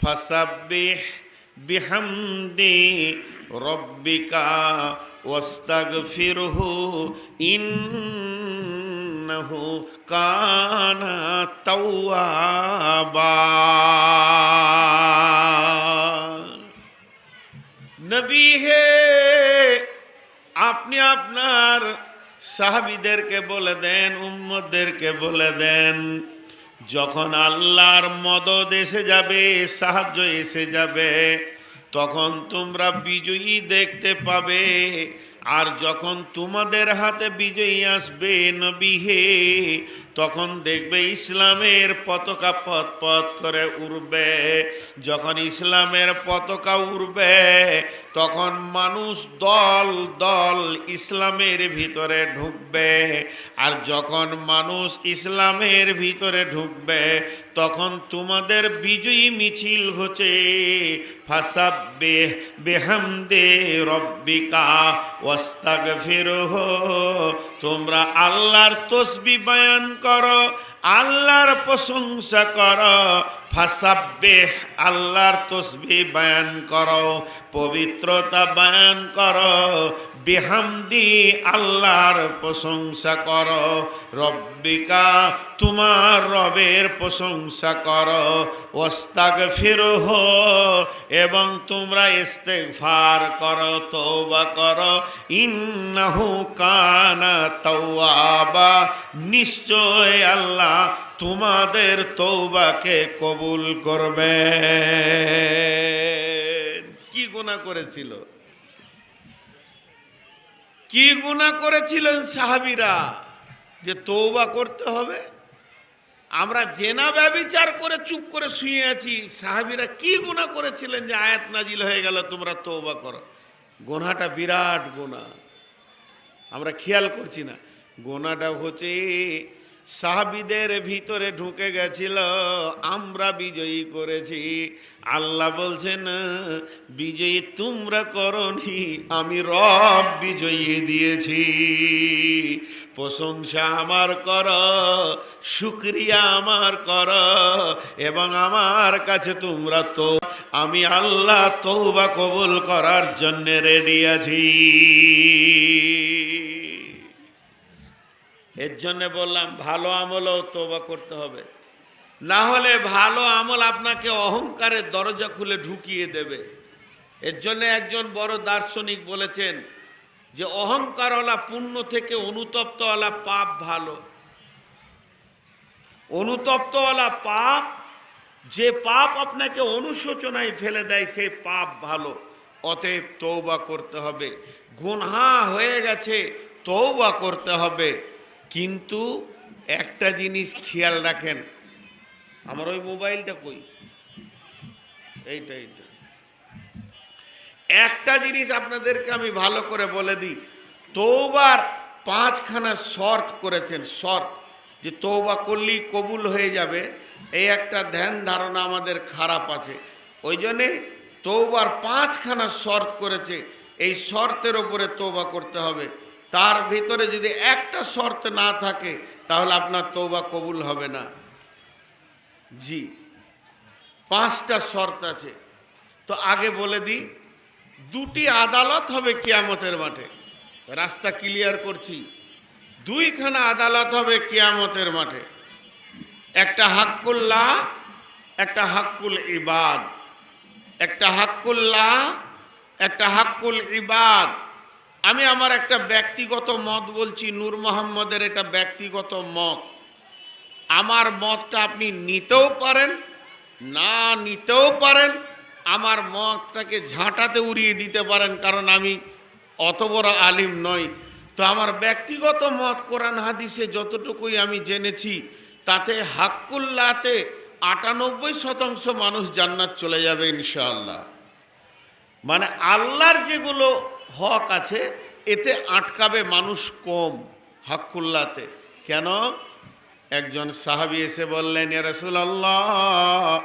ফাসাব্বিহ বিহামদি রব্বিকা ওয়াস্তাগফিরহু ইন্নাহু কানা তাওয়াবা নবী হে আপনি আপনার সাহাবিদেরকে বলে দেন উম্মদেরকে বলে দেন যখন আল্লাহর মদদ এসে যাবে সাহায্য এসে যাবে তখন তোমরা বিজয়ী দেখতে পাবে। আর যখন তোমাদের হাতে বিজয়ী আসবে নবিহে, তখন দেখবে ইসলামের পতাকা পথ পথ করে উড়বে। যখন ইসলামের পতাকা উড়বে, তখন মানুষ দল দল ইসলামের ভিতরে ঢুকবে। আর যখন মানুষ ইসলামের ভিতরে ঢুকবে, তখন তোমাদের বিজয়ী মিছিল হচ্ছে ফাসাব্বে বেহামদে রব্বিকা তোমরা আল্লাহর তসবি বয়ান করো, আল্লাহর প্রশংসা করো ফাসাব্বে আল্লাহর তসবি বয়ান করো, পবিত্রতা বয়ান করো বিহামদি আল্লাহর প্রশংসা কর। রব্বিকা, তোমার রবের প্রশংসা করো। ওস্তাগ ফিরহ এবং তোমরা ইস্তেগফার করো, তওবা করো। ইন্নাহু কানা তাওয়াবা। নিশ্চয় আল্লাহ তোমাদের তৌবাকে কবুল করবে কি গুনাহ করেছিল? কি গুণা করেছিলেন সাহাবিরা? যে তৌবা করতে হবে। আমরা জেনা ব্যবিচার করে চুপ করে শুয়ে আছি। সাহাবিরা কি গুণা করেছিলেন যে আয়াত নাজিল হয়ে গেল, তোমরা তৌবা করো? গোনাটা বিরাট গোনা আমরা খেয়াল করছি না। গোনাটা হচ্ছে সাহাবিদের ভিতরে ঢুকে গেছিল, আমরা বিজয়ী করেছি। আল্লাহ বলছেন, বিজয়ী তোমরা করনি, আমি রব বিজয়ী দিয়েছি। প্রশংসা আমার কর, শুক্রিয়া আমার কর, এবং আমার কাছে তোমরা তো, আমি আল্লাহ তৌবা কবুল করার জন্য রেডি আছি। এর জন্য বললাম, ভালো আমলও তোবা করতে হবে। না হলে ভালো আমল আপনাকে অহংকারের দরজা খুলে ঢুকিয়ে দেবে। এর জন্য একজন বড় দার্শনিক বলেছেন যে, অহংকারওয়ালা পুণ্য থেকে অনুতপ্তওয়ালা পাপ ভালো। অনুতপ্তওয়ালা পাপ, যে পাপ আপনাকে অনুশোচনায় ফেলে দেয় সেই পাপ ভালো। অতএব তৌবা করতে হবে। গুনহা হয়ে গেছে তৌবা করতে হবে। কিন্তু একটা জিনিস খেয়াল রাখেন, আমার ওই মোবাইলটা কই? এইটা এইটা। একটা জিনিস আপনাদেরকে আমি ভালো করে বলে দিই তৌবার পাঁচখানা শর্ত করেছেন, শর্ত যে তৌবা করলেই কবুল হয়ে যাবে, এই একটা ধ্যান ধারণা আমাদের খারাপ আছে। ওই জন্যে তৌবার পাঁচখানা শর্ত করেছে, এই শর্তের ওপরে তৌবা করতে হবে। তার ভিতরে যদি একটা শর্ত না থাকে, তাহলে আপনার তৌবা কবুল হবে না। জি, পাঁচটা শর্ত আছে। তো আগে বলে দিই, দুটি আদালত হবে কিয়ামতের মাঠে। রাস্তা ক্লিয়ার করছি, দুইখানা আদালত হবে কিয়ামতের মাঠে। একটা হাক্কুল্লাহ, একটা হাক্কুল ইবাদ। একটা হাক্কুল্লাহ, একটা হাক্কুল ইবাদ। আমি আমার একটা ব্যক্তিগত মত বলছি, নূর মোহাম্মদের এটা ব্যক্তিগত মত। আমার মতটা আপনি নিতেও পারেন, না নিতেও পারেন, আমার মতটাকে ঝাঁটাতে উড়িয়ে দিতে পারেন, কারণ আমি অত বড় আলিম নই। তো আমার ব্যক্তিগত মত কোরআন হাদিসে যতটুকুই আমি জেনেছি, তাতে হাক্কুল্লাতে আটানব্বই শতাংশ মানুষ জান্নাত চলে যাবে ইনশাআল্লাহ। মানে আল্লাহর যেগুলো হক আছে, এতে আটকাবে মানুষ কম হাক্কুল্লাতে। কেন? একজন সাহাবি এসে বললেন রসুল্লাহ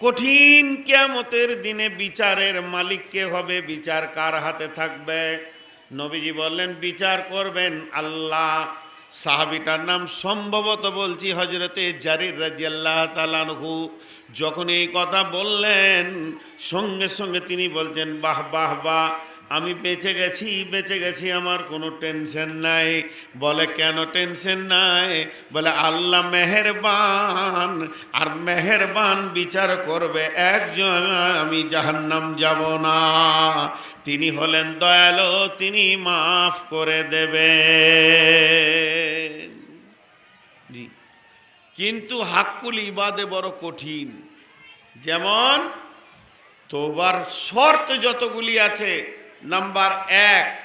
কঠিন কেমতের দিনে বিচারের মালিক কে হবে? বিচার কার হাতে থাকবে? নবীজি বললেন, বিচার করবেন আল্লাহ। সাহাবিটার নাম সম্ভবত বলছি হজরতে জারির রাজিয়াল্লাহ তালানহু যখন এই কথা বললেন, সঙ্গে সঙ্গে তিনি বলছেন, বাহ বাহ বাহ। আমি বেঁচে গেছি বেঁচে গেছি, আমার কোনো টেনশন নাই। বলে, কেন টেনশন নাই? বলে, আল্লাহ মেহেরবান, আর মেহেরবান বিচার করবে একজন, আমি জাহান্নাম যাব না। তিনি হলেন দয়ালু, তিনি মাফ করে দেবে জি। কিন্তু হাক্কুল ইবাদে বড় কঠিন। যেমন, তোবার শর্ত যতগুলি আছে নাম্বার এক.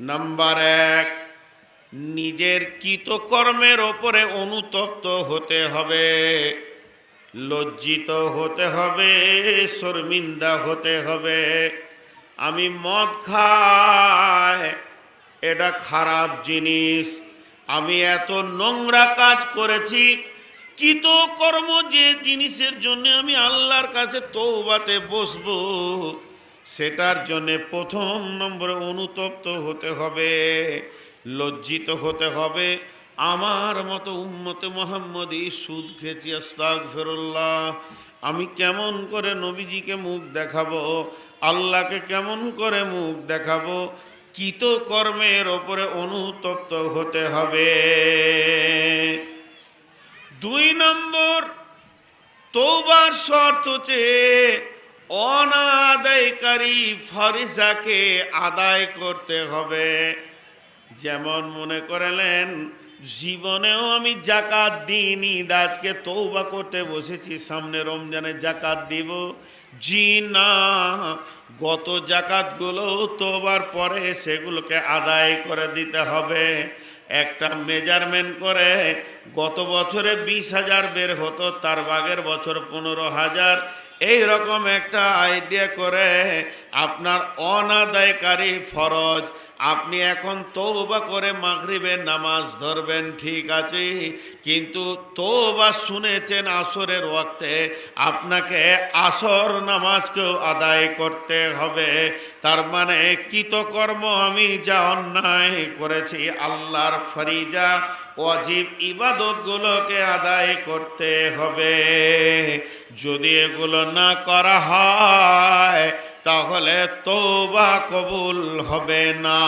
নাম্বার এক. নিজের কৃতকর্মের ওপরে অনুতপ্ত হতে হবে। লজ্জিত হতে হবে, শর্মিন্দা হতে হবে। আমি মদ খাই, এটা খারাপ জিনিস। আমি এত নোংরা কাজ করেছি, কৃতকর্ম যে জিনিসের জন্য আমি আল্লাহর কাছে তৌবাতে বসবো। সেটার জন্যে প্রথম নম্বরে অনুতপ্ত হতে হবে, লজ্জিত হতে হবে। আমার মতো উম্মতে মোহাম্মদী সুদ খেয়েছি আস্তাক ফেরল্লাহ আমি কেমন করে নবীজিকে মুখ দেখাবো, আল্লাহকে কেমন করে মুখ দেখাবো? কিত কর্মের ওপরে অনুতপ্ত হতে হবে। দুই নম্বর তৌবার শর্ত হচ্ছে অনাদায়কারী ফরিসাকে আদায় করতে হবে। যেমন মনে করলেন, জীবনেও আমি জাকাত দিইনি, আজকে তৌবা করতে বসেছি, সামনে রমজানে জাকাত দিব। জি না, গত জাকাতগুলো তোবার পরে সেগুলোকে আদায় করে দিতে হবে। একটা মেজারমেন্ট করে, গত বছরে বিশ হাজার বের হতো, তার বাগের বছর পনেরো হাজার এই রকম একটা আইডিয়া করে আপনার অনাদায়কারী ফরজ আপনি এখন তৌবা করে মাগরিবের নামাজ ধরবেন, ঠিক আছে? কিন্তু তৌবা শুনেছেন আসরের ওয়াক্তে, আপনাকে আসর নামাজকেও আদায় করতে হবে। তার মানে কৃতকর্ম আমি যা অন্যায় করেছি, আল্লাহর ফরিজা অজীব ইবাদতগুলোকে আদায় করতে হবে। যদি এগুলো না করা হয় তাহলে তোবা কবুল হবে না।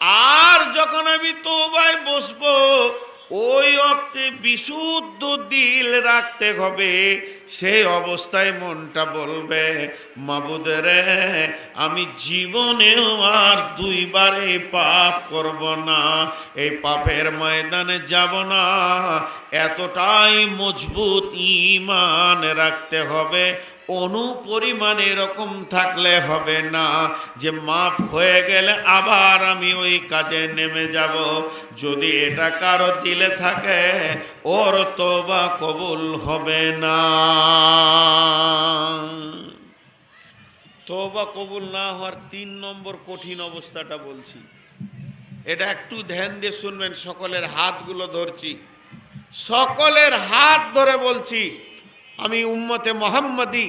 আর যখন আমি তোবায় বসবো, ওই অর্থে বিশুদ্ধ দিল রাখতে হবে। সেই অবস্থায় মনটা বলবে মাবুদেরে আমি জীবনেও আর দুইবারে পাপ করব না। এই পাপের ময়দানে যাব না। এতটাই মজবুত ইমান রাখতে হবে। অনুপরিমাণ এরকম থাকলে হবে না। যে মাফ হয়ে গেলে আবার আমি ওই কাজে নেমে যাব। যদি এটা কারও দিলে থাকে, ওর তো বা কবুল হবে না। তোবা কবুল না হওয়ার তিন নম্বর কঠিন অবস্থাটা বলছি। এটা একটু ধ্যান দিয়ে শুনবেন, সকলের হাতগুলো ধরছি। সকলের হাত ধরে বলছি আমি উম্মতে মোহাম্মদি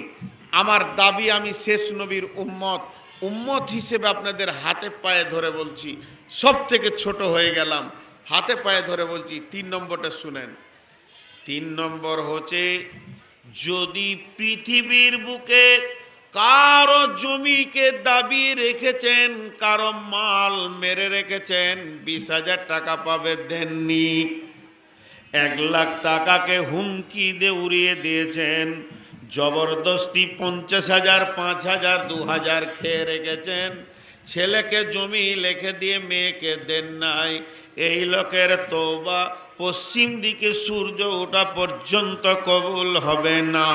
আমার দাবি আমি শেষ নবীর উম্মত। উম্মত হিসেবে আপনাদের হাতে পায়ে ধরে বলছি সব থেকে ছোট হয়ে গেলাম। হাতে পায়ে ধরে বলছি, তিন নম্বরটা শুনেন। তিন নম্বর হচ্ছে, যদি পৃথিবীর বুকে কারও জমিকে দাবি রেখেছেন, কারও মাল মেরে রেখেছেন, বিশ হাজার টাকা পাবে, দেননি। এক লাখ টাকাকে হুমকি দিয়ে উড়িয়ে দিয়েছেন। জবরদস্তি পঞ্চাশ হাজার, পাঁচ হাজার, দু হাজার খেয়ে রেখেছেন। ছেলেকে জমি লেখে দিয়ে মেয়েকে দেন নাই। এই লোকের তোবা পশ্চিম দিকে সূর্য ওঠা পর্যন্ত কবুল হবে না।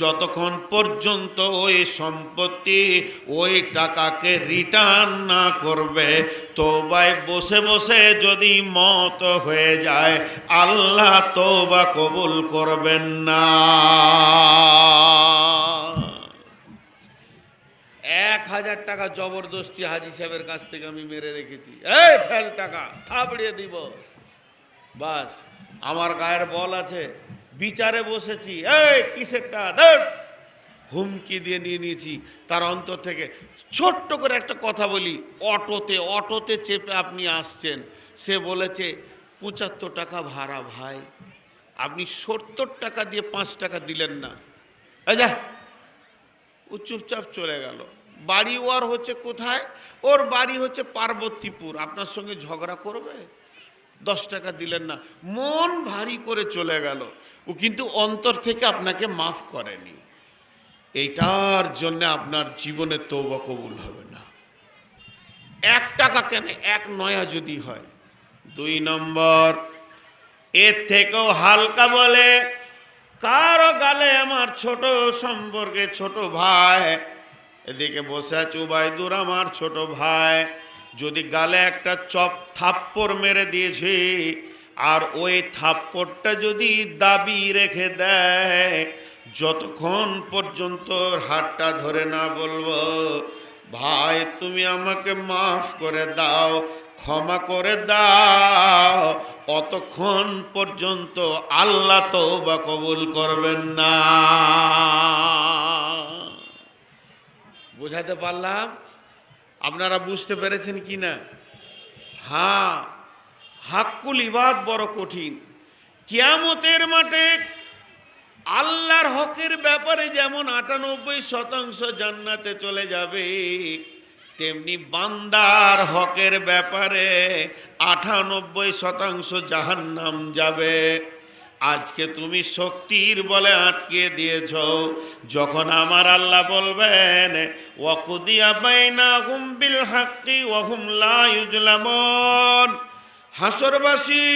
যতক্ষণ পর্যন্ত ওই সম্পত্তি, ওই টাকাকে রিটার্ন না করবে তোবায় বসে বসে যদি মত হয়ে যায়, আল্লাহ তোবা কবুল করবেন না। এক হাজার টাকা জবরদস্তি হাজি সাহেবের কাছ থেকে আমি মেরে রেখেছি। এই ফেল টাকা, থাপড়িয়ে দিব। বাস, আমার গায়ের বল আছে, বিচারে বসেছি। এই কিসেরটা ধর! হুমকি দিয়ে নিয়ে নিয়েছি তার অন্তর থেকে। ছোট্ট করে একটা কথা বলি, অটোতে অটোতে চেপে আপনি আসছেন। সে বলেছে, পঁচাত্তর টাকা ভাড়া ভাই, আপনি সত্তর টাকা দিয়ে পাঁচ টাকা দিলেন না। যা, ও চুপচাপ চলে গেল। বাড়ি ওর হচ্ছে কোথায়? ওর বাড়ি হচ্ছে পার্বতীপুর। আপনার সঙ্গে ঝগড়া করবে? দশ টাকা দিলেন না। মন ভারী করে চলে গেল। ও কিন্তু অন্তর থেকে আপনাকে মাফ করেনি। এইটার জন্য আপনার জীবনে তৌবা কবুল হবে না। এক টাকা কেন? এক নয়া যদি হয়। দুই নম্বর, এর থেকেও হালকা বলে, কারও গালে আমার ছোট সম্পর্কে ছোট ভাই, এদিকে বসে আছে উবাইদুর আমার ছোট ভাই। যদি গালে একটা চপ থাপ্পড় মেরে দিয়েছে, আর ওই থাপ্পড়টা যদি দাবি রেখে দেয়, যতক্ষণ পর্যন্ত হাতটা ধরে না বলব, ভাই তুমি আমাকে মাফ করে দাও, ক্ষমা করে দাও, অতক্ষণ পর্যন্ত আল্লাহ তো বা কবুল করবেন না। বোঝাতে পারলাম? আপনারা বুঝতে পেরেছেন কি না হ্যাঁ হাক্কুল ইবাদ বড় কঠিন। কিয়ামতের মাঠে আল্লাহর হকের ব্যাপারে যেমন আটানব্বই শতাংশ জান্নাতে চলে যাবে, তেমনি বান্দার হকের ব্যাপারে আটানব্বই শতাংশ জাহান্নাম যাবে। আজকে তুমি শক্তির বলে আটকে দিয়েছ। যখন আমার আল্লাহ বলবেন বাইনা হুম বিল হাসরবাসী,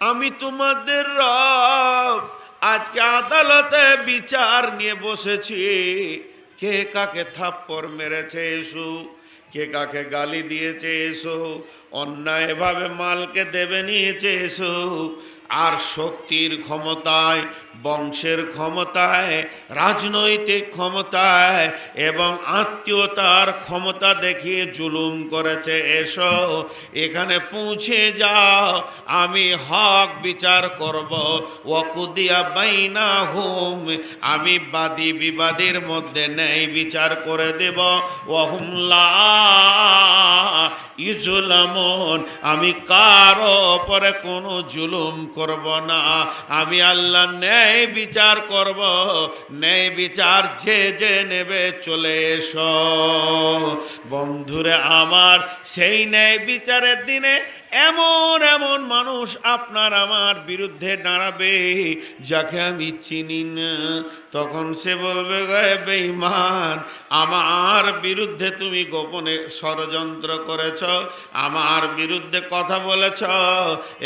আমি তোমাদের রব। আজকে আদালতে বিচার নিয়ে বসেছি। কে কাকে থাপ্পড় মেরেছে এসু কে কাকে গালি দিয়েছে এসো? অন্যায়ভাবে মালকে দেবে নিয়েছে এসো। আর শক্তির ক্ষমতায়, বংশের ক্ষমতায়, রাজনৈতিক ক্ষমতায় এবং আত্মীয়তার ক্ষমতা দেখিয়ে জুলুম করেছে। এসো, এখানে পৌঁছে যাও। আমি হক বিচার করব। ওয়াকুদিয়া বাইনা হুম আমি বাদী বিবাদের মধ্যে ন্যায় বিচার করে দেব। ওহুমলা ইজুলামন আমি কারও পরে কোনো জুলুম করব না। আমি আল্লাহ ন্যায় বিচার করব, ন্যায় বিচার যে যে নেবে চলে এসো। বন্ধুরে আমার, সেই ন্যায় বিচারের দিনে এমন এমন মানুষ আপনার আমার বিরুদ্ধে দাঁড়াবে, যাকে আমি চিনি না। তখন সে বলবে গায়ে বেঈমান, আমার বিরুদ্ধে তুমি গোপনে ষড়যন্ত্র করেছ, আমার বিরুদ্ধে কথা বলেছ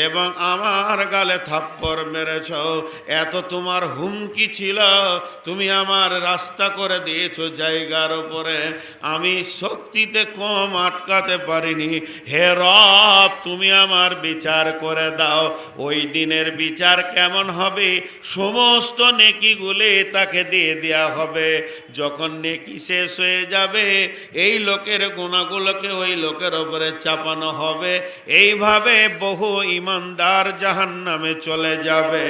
এবং আমার গালে থাপ্পড় মেরেছ। এত তোমার হুমকি ছিল, তুমি আমার রাস্তা করে দিয়েছ জায়গার ওপরে আমি শক্তিতে কম আটকাতে পারিনি। হে রব তুমি আমার বিচার করে দাও। ওই দিনের বিচার কেমন হবে? সমস্ত নেকিগুলি তাকে দিয়ে দেওয়া হবে। যখন নেকি শেষ হয়ে যাবে, এই লোকের গুণাগুলোকে ওই লোকের ওপরে চাপানো হবে। এইভাবে বহু ইমানদার জাহান নামে চলে যাবে।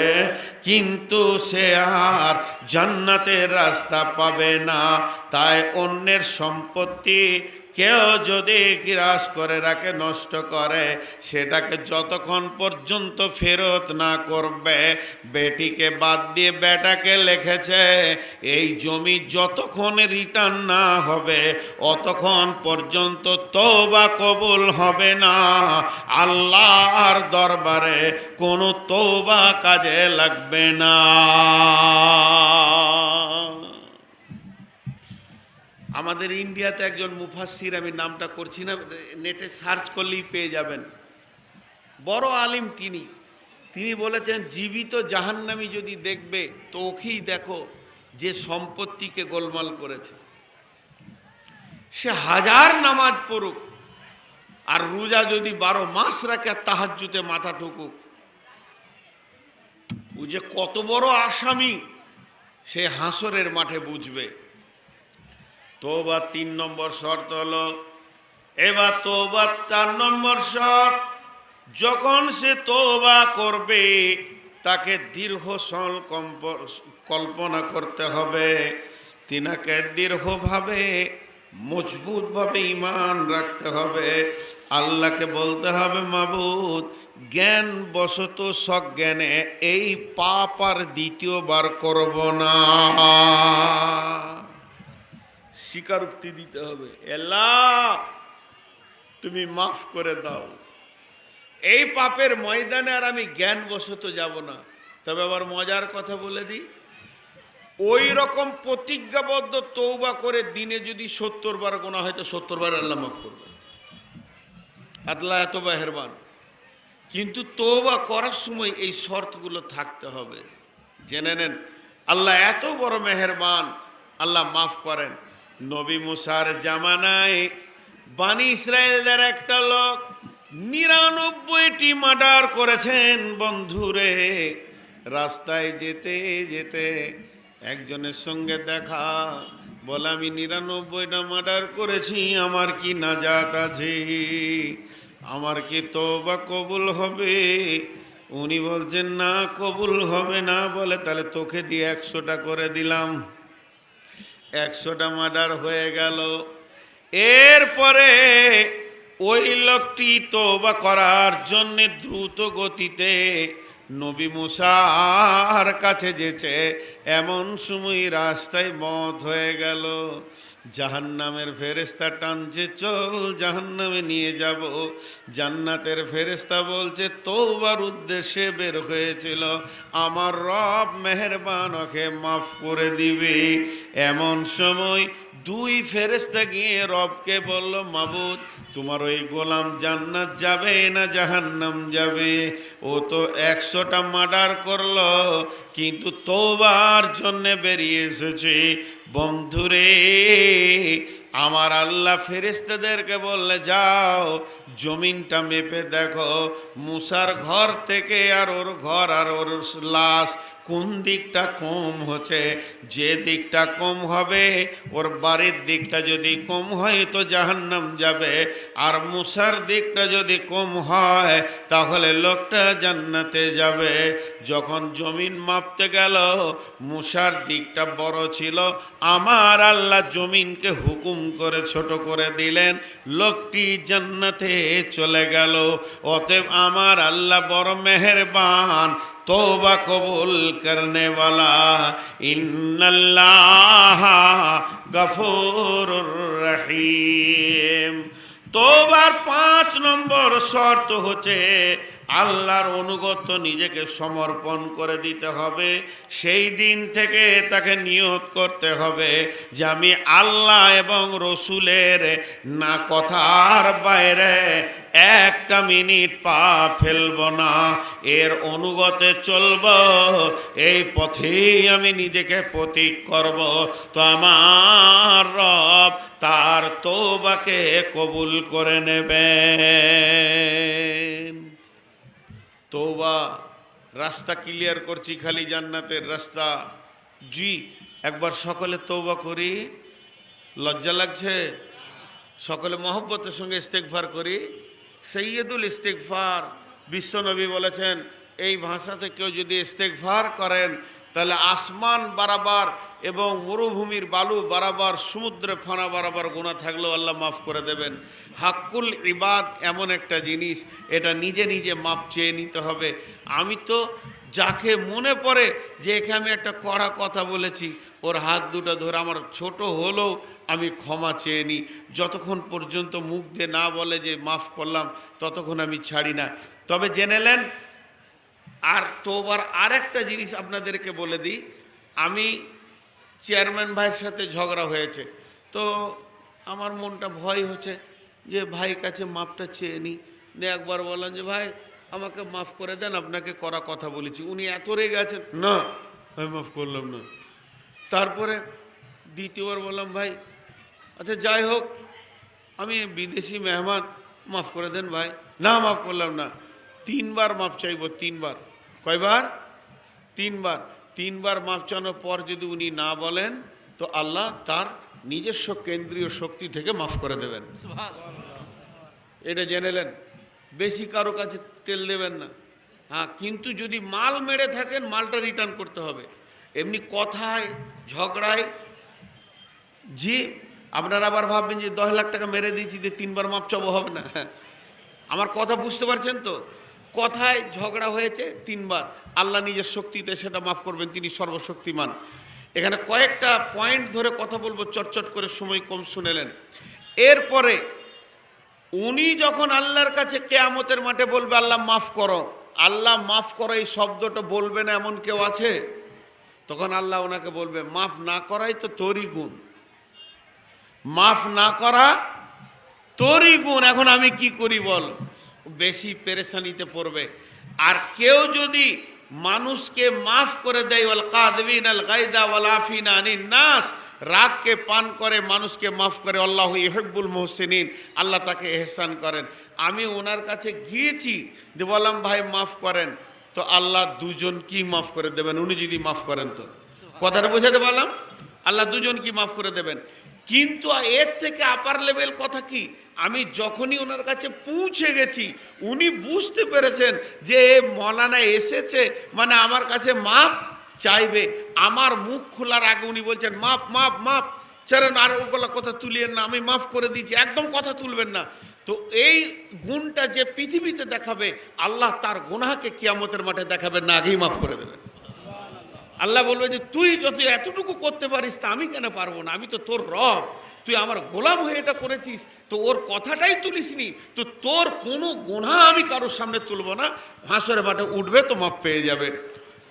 কিন্তু সে আর জান্নাতের রাস্তা পাবে না। তাই অন্যের সম্পত্তি কেউ যদি গ্রাস করে রাখে নষ্ট করে, সেটাকে যতক্ষণ পর্যন্ত ফেরত না করবে, বেটিকে বাদ দিয়ে বেটাকে লিখেছে, এই জমি যতক্ষণ রিটার্ন না হবে, অতক্ষণ পর্যন্ত তৌবা কবুল হবে না। আল্লাহর দরবারে কোনো তৌবা কাজে লাগবে না। আমাদের ইন্ডিয়াতে একজন মুফাসির আমি নামটা করছি না, নেটে সার্চ করলেই পেয়ে যাবেন। বড় আলিম তিনি। তিনি বলেছেন, জীবিত জাহান্নামি যদি দেখবে তো ওকেই দেখো যে সম্পত্তিকে গোলমাল করেছে। সে হাজার নামাজ পড়ুক, আর রোজা যদি বারো মাস রাখে, আর তাহাজ্জুতে মাথা ঠুকুক। ও যে কত বড় আসামি, সে হাসরের মাঠে বুঝবে। তোবা তিন নম্বর শর্ত হলো, এবার তোবা চার নম্বর শর্ত, যখন সে তোবা করবে, তাকে দীর্ঘ সংকল্প কল্পনা করতে হবে। তিনাকে দীর্ঘভাবে, মজবুতভাবে ইমান রাখতে হবে। আল্লাহকে বলতে হবে, মাবুদ, জ্ঞান বশত সজ্ঞানে এই পাপ আর দ্বিতীয়বার করব না। স্বীকারোক্তি দিতে হবে। এল্লাহ তুমি মাফ করে দাও। এই পাপের ময়দানে আর আমি জ্ঞান বশত যাব না। তবে আবার মজার কথা বলে দিই, ওই রকম প্রতিজ্ঞাবদ্ধ তৌবা করে দিনে যদি সত্তর বার গোনা হয়, তো সত্তর বার আল্লাহ মাফ করবে। আল্লাহ এত মেহেরবান। কিন্তু তৌবা করার সময় এই শর্তগুলো থাকতে হবে। জেনে নেন, আল্লাহ এত বড় মেহেরবান, আল্লাহ মাফ করেন। নবী মুসার জামানায় বানি ইসরায়েলদের একটা লোক নিরানব্বইটি মার্ডার করেছেন বন্ধুরে রাস্তায় যেতে যেতে একজনের সঙ্গে দেখা, বলে, আমি নিরানব্বইটা মার্ডার করেছি, আমার কি নাজাত আছে? আমার কি বা কবুল হবে? উনি বলছেন, না, কবুল হবে না। বলে, তাহলে তোকে দিয়ে একশোটা করে দিলাম। একশোটা মার্ডার হয়ে গেল। এরপরে ওই লোকটি তো বা করার জন্য দ্রুত গতিতে নবী মুসার কাছে যেছে এমন সময় রাস্তায় মত হয়ে গেল। জাহান্নামের ফেরেস্তা টানছে চল, জাহান্নামে নিয়ে যাব। জান্নাতের ফেরেস্তা বলছে, তোবার উদ্দেশ্যে বের হয়েছিল। আমার রব মেহরবান ওকে মাফ করে দিবে। এমন সময় দুই ফেরেস্তা গিয়ে রবকে বলল, মাবুদ, তোমার ওই গোলাম জান্নাত যাবে না জাহান্নাম যাবে? ও তো একশোটা মার্ডার করল, কিন্তু তোবার জন্যে বেরিয়ে এসেছে। বন্ধুরে আমার আল্লাহ ফেরেস্তাদেরকে বললে, যাও, জমিনটা মেপে দেখো। মুসার ঘর থেকে আর ওর ঘর আর ওর লাশ কোন দিকটা কম হচ্ছে? যে দিকটা কম হবে, ওর বাড়ির দিকটা যদি কম হয় তো জাহান্নাম যাবে। আর মুসার দিকটা যদি কম হয়, তাহলে লোকটা জান্নাতে যাবে। যখন জমিন মাপতে গেল, মুসার দিকটা বড় ছিল। আমার আল্লাহ জমিনকে হুকুম করে ছোট করে দিলেন, লোকটি জান্নাতে চলে গেল। অতএব আমার আল্লাহ বড় মেহেরবান তোবা কবুল করনে ইন্নাল্লাহ গফুর রহিম। তোবার পাঁচ নম্বর শর্ত হচ্ছে আল্লাহর অনুগত নিজেকে সমর্পণ করে দিতে হবে। সেই দিন থেকে তাকে নিয়ত করতে হবে যে আমি আল্লাহ এবং রসুলের না কথার বাইরে একটা মিনিট পা ফেলব না। এর অনুগতে চলব, এই পথেই আমি নিজেকে প্রতীক করব। তো আমার রব তার তোবাকে কবুল করে নেবেন তোবা রাস্তা ক্লিয়ার করছি খালি জান্নাতের রাস্তা। জি, একবার সকলে তৌবা করি। লজ্জা লাগছে? সকলে মহব্বতের সঙ্গে ইস্তেকফার করি। সৈয়দুল ইস্তেকফার বিশ্বনবী বলেছেন, এই ভাষাতে কেউ যদি ইস্তেকফার করেন, তাহলে আসমান বারাবার এবং মরুভূমির বালু বারাবার সমুদ্রে ফানা বারাবার গোনা থাকলেও আল্লাহ মাফ করে দেবেন। হাক্কুল ইবাদ এমন একটা জিনিস, এটা নিজে নিজে মাপ চেয়ে নিতে হবে। আমি তো যাকে মনে পড়ে যে এখানে আমি একটা কড়া কথা বলেছি, ওর হাত দুটো ধরে আমার ছোট হলেও আমি ক্ষমা চেয়ে নিই। যতক্ষণ পর্যন্ত মুখ দিয়ে না বলে যে মাফ করলাম, ততক্ষণ আমি ছাড়ি না। তবে জেনেলেন আর তোবার আরেকটা জিনিস আপনাদেরকে বলে দিই, আমি চেয়ারম্যান ভাইয়ের সাথে ঝগড়া হয়েছে। তো আমার মনটা ভয় হচ্ছে যে ভাই কাছে মাপটা চেয়ে নিই নিয়ে একবার বললাম যে, ভাই, আমাকে মাফ করে দেন, আপনাকে করা কথা বলেছি। উনি এত রেগে আছেন, না, আমি মাফ করলাম না। তারপরে দ্বিতীয়বার বললাম, ভাই আচ্ছা যাই হোক, আমি বিদেশি মেহমান, মাফ করে দেন ভাই। না, মাফ করলাম না। তিনবার মাফ চাইব, তিনবার। কয়বার? তিনবার। তিনবার মাফ চানোর পর যদি উনি না বলেন তো আল্লাহ তার নিজস্ব কেন্দ্রীয় শক্তি থেকে মাফ করে দেবেন। এটা জেনেলেন বেশি কারও কাছে তেল দেবেন না। হ্যাঁ কিন্তু যদি মাল মেরে থাকেন মালটা রিটার্ন করতে হবে। এমনি কথায় ঝগড়ায় জি আপনারা আবার ভাববেন যে দশ লাখ টাকা মেরে দিয়েছি যে তিনবার মাপ চাবো হবে না। আমার কথা বুঝতে পারছেন তো? কথায় ঝগড়া হয়েছে তিনবার। আল্লাহ নিজের শক্তিতে সেটা মাফ করবেন, তিনি সর্বশক্তিমান। এখানে কয়েকটা পয়েন্ট ধরে কথা বলব, চটচট করে সময় কম শুনেলেন। এরপরে উনি যখন আল্লাহর কাছে কেয়ামতের মাঠে বলবে, আল্লাহ মাফ করো। আল্লাহ মাফ করো এই শব্দটা বলবে না এমন কেউ আছে? তখন আল্লাহ ওনাকে বলবে, মাফ না করাই তো তোরই গুণ। মাফ না করা তোরই গুণ। এখন আমি কি করি বল? বেশি পেরেশানিতে পড়বে। আর কেউ যদি মানুষকে মাফ করে দেয়, ওয়াল কাদবিন আল গাইদা ওয়াল আফিনা আনিন নাস, রাগকে পান করে মানুষকে মাফ করে, আল্লাহ ইহেব্বুল মোহসিনিন, আল্লাহ তাকে এহসান করেন। আমি ওনার কাছে গিয়েছি, যে বললাম, ভাই, মাফ করেন। তো আল্লাহ দুজন কি মাফ করে দেবেন, উনি যদি মাফ করেন তো। কথাটা বোঝাতে পারলাম? আল্লাহ দুজন কি মাফ করে দেবেন। কিন্তু এর থেকে আপার লেভেল কথা কি? আমি যখনই ওনার কাছে পৌঁছে গেছি, উনি বুঝতে পেরেছেন যে এ মলানা এসেছে মানে আমার কাছে মাপ চাইবে। আমার মুখ খোলার আগে উনি বলছেন, মাপ মাপ মাপ, ছেড়েন, আর ওগুলো কথা তুলিয়েন না, আমি মাফ করে দিয়েছি, একদম কথা তুলবেন না। তো এই গুণটা যে পৃথিবীতে দেখাবে, আল্লাহ তার গুনাহকে কিয়ামতের মাঠে দেখাবেন না, আগেই মাফ করে দেবেন। আল্লাহ বলবে যে তুই যদি এতটুকু করতে পারিস তা আমি কেন পারব না? আমি তো তোর রব। তুই আমার গোলাম হয়ে এটা করেছিস। তো ওর কথাটাই তুলিসনি। তো তোর কোনো গোনা আমি কারোর সামনে তুলবো না। হাঁসরে মাঠে উঠবে তো মাপ পেয়ে যাবে।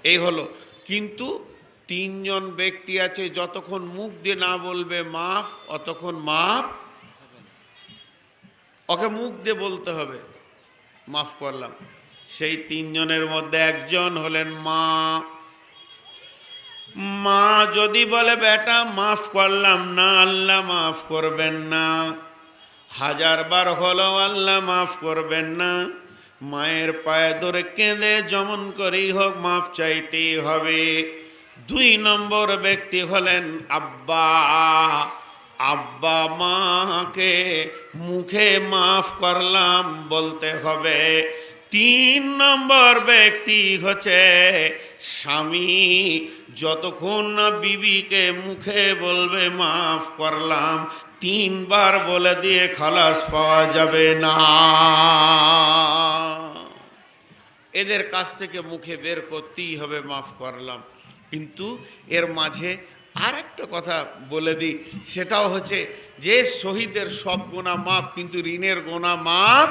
এই হলো। কিন্তু তিনজন ব্যক্তি আছে, যতক্ষণ মুখ দিয়ে না বলবে মাফ, অতক্ষণ মাফ ওকে মুখ দিয়ে বলতে হবে। মাফ করলাম। সেই তিনজনের মধ্যে একজন হলেন মা। মা যদি বলে, বেটা, মাফ করলাম না, আল্লাহ মাফ করবেন না। হাজার বার হলেও আল্লাহ মাফ করবেন না। মায়ের পায়ে ধরে কেঁদে যেমন করেই হোক, মাফ চাইতেই হবে। দুই নম্বর ব্যক্তি হলেন আব্বা। আব্বা মাকে মুখে মাফ করলাম বলতে হবে। তিন নম্বর ব্যক্তি হচ্ছে স্বামী। যতক্ষণ না বিবিকে মুখে বলবে, মাফ করলাম, তিনবার বলে দিয়ে খালাস পাওয়া যাবে না। এদের কাছ থেকে মুখে বের করতেই হবে, মাফ করলাম। কিন্তু এর মাঝে আর একটা কথা বলে দিই, সেটাও হচ্ছে যে শহীদের সব গোনা মাপ কিন্তু ঋণের গোনা মাপ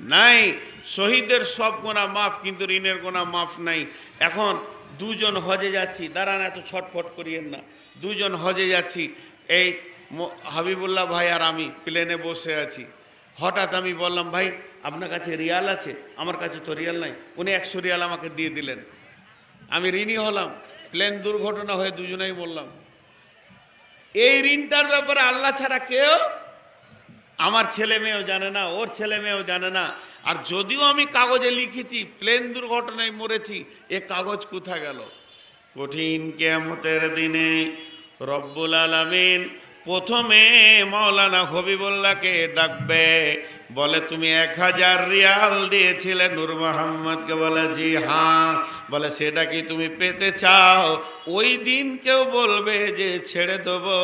নাই। শহীদের সব গোনা মাফ, কিন্তু ঋণের গোনা মাফ নাই। এখন দুজন হজে যাচ্ছি। দাঁড়ান, এত ছটফট করিয়েন না। দুজন হজে যাচ্ছি। এই হাবিবুল্লাহ ভাই আর আমি প্লেনে বসে আছি। হঠাৎ আমি বললাম, ভাই, আপনার কাছে রিয়াল আছে? আমার কাছে তো রিয়াল নাই। উনি একশো রিয়াল আমাকে দিয়ে দিলেন। আমি ঋণী হলাম। প্লেন দুর্ঘটনা হয়ে দুজনেই বললাম এই ঋণটার ব্যাপারে আল্লাহ ছাড়া কেউ আমার ছেলে মেয়েও জানে না, ওর ছেলে মেয়েও জানে না। আর যদিও আমি কাগজে লিখেছি, প্লেন দুর্ঘটনায় মরেছি, এ কাগজ কোথা গেল? কঠিন কেয়ামতের দিনে রব্বুল আলামিন প্রথমে মাওলানা হবিবুল্লাহকে ডাকবে, বলে, তুমি এক হাজার রিয়াল দিয়েছিলে নূর মোহাম্মদকে। বলে, জি হ্যাঁ বলে, সেটা কি তুমি পেতে চাও? ওই দিন কেউ বলবে যে, ছেড়ে দেবো।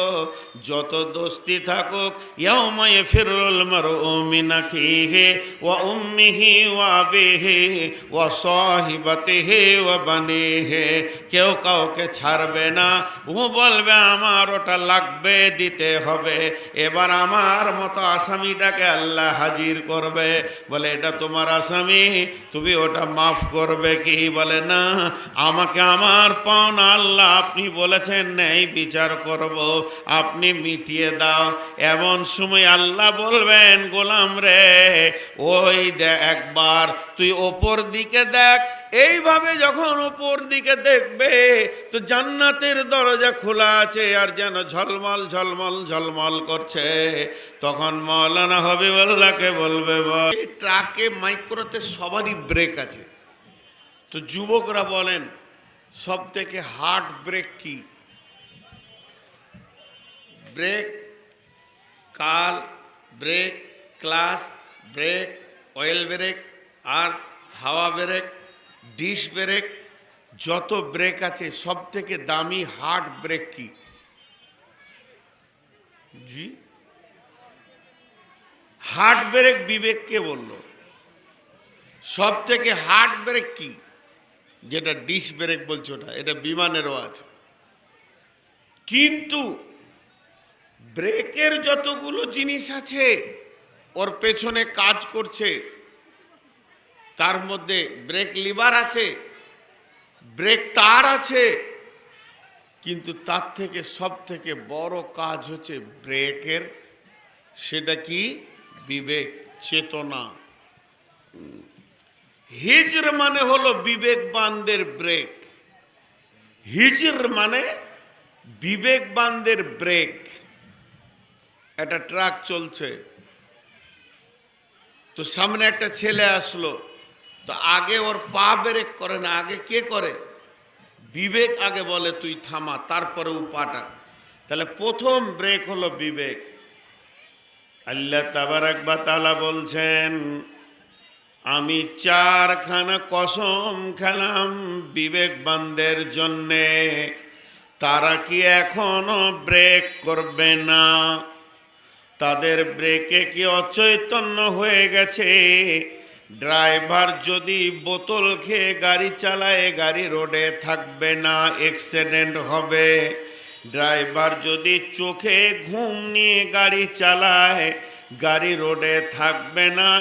যত দোস্তি থাকুক ইয়াউমায় ফিরুল মার মিনাখিহে ওয়া উম্মিহি ওয়া বিহি ওয়া সাহিবাতিহি ওয়া বানিহি। কেউ কাউকে ছাড়বে না। ও বলবে, আমার ওটা লাগবে, দিতে হবে। এবার আমার মতো আসামিটাকে আল্লাহ হাজির করবে। বলে, এটা তোমার আসামি, তুমি ওটা মাফ করবে কি? বলে, না, আমাকে আমার পাওনা আল্লাহ আপনি বলেছেন নেই বিচার করব। আপনি মিটিয়ে দাও। এমন সময় আল্লাহ বলবেন, গোলাম রে, ওই দে একবার, তুই ওপর দিকে দেখ এইভাবে যখন উপর দিকে দেখবে, তো জান্নাতের দরজা খোলা আছে আর যেন ঝলমল ঝলমল ঝলমল করছে। তখন মৌলানা হবিবুল্লাহকে বলবে ট্রাকে মাইক্রোতে সবারই ব্রেক আছে। তো যুবকরা বলেন সব থেকে হার্ড ব্রেক কি? ব্রেক, কাল, break, class, break, oil break আর হাওয়া ব্রেক। ডিশ ব্রেক, যত ব্রেক আছে সব থেকে দামি হার্ড ব্রেক কি? জি? হার্ড ব্রেক বিবেককে বলল? সব থেকে হার্ড ব্রেক কি? যেটা ডিশ ব্রেক বলছে ওটা, এটা বিমানেরও আছে। কিন্তু ব্রেকের যতগুলো জিনিস আছে, ওর পেছনে কাজ করছে তার মধ্যে ব্রেক লিভার আছে, ব্রেক তার আছে, কিন্তু তার থেকে সব থেকে বড় কাজ হচ্ছে ব্রেকের, সেটা কি? বিবেক চেতনা। হিজর মানে হলো বিবেকবানদের ব্রেক। হিজর মানে বিবেকবানদের ব্রেক। একটা ট্রাক চলছে। তো সামনে একটা ছেলে আসলো। তো আগে ওর পা ব্রেক করে না, আগে কে করে? বিবেক আগে বলে, তুই থামা, তারপরে ও পাটা। তাহলে প্রথম ব্রেক হলো বিবেক। আল্লাহ তাবারাক বা তালা বলছেন, আমি চারখানা কসম খেলাম বিবেক বিবেকবানদের জন্যে। তারা কি এখনও ব্রেক করবে না? তাদের ব্রেকে কি অচৈতন্য হয়ে গেছে? ড্রাইভার যদি বোতল খেয়ে গাড়ি চালায়, গাড়ি রোডে থাকবে না অ্যাক্সিডেন্ট হবে। ড্রাইভার যদি চোখে ঘুম নিয়ে গাড়ি চালায়, গাড়ি রোডে থাকবে না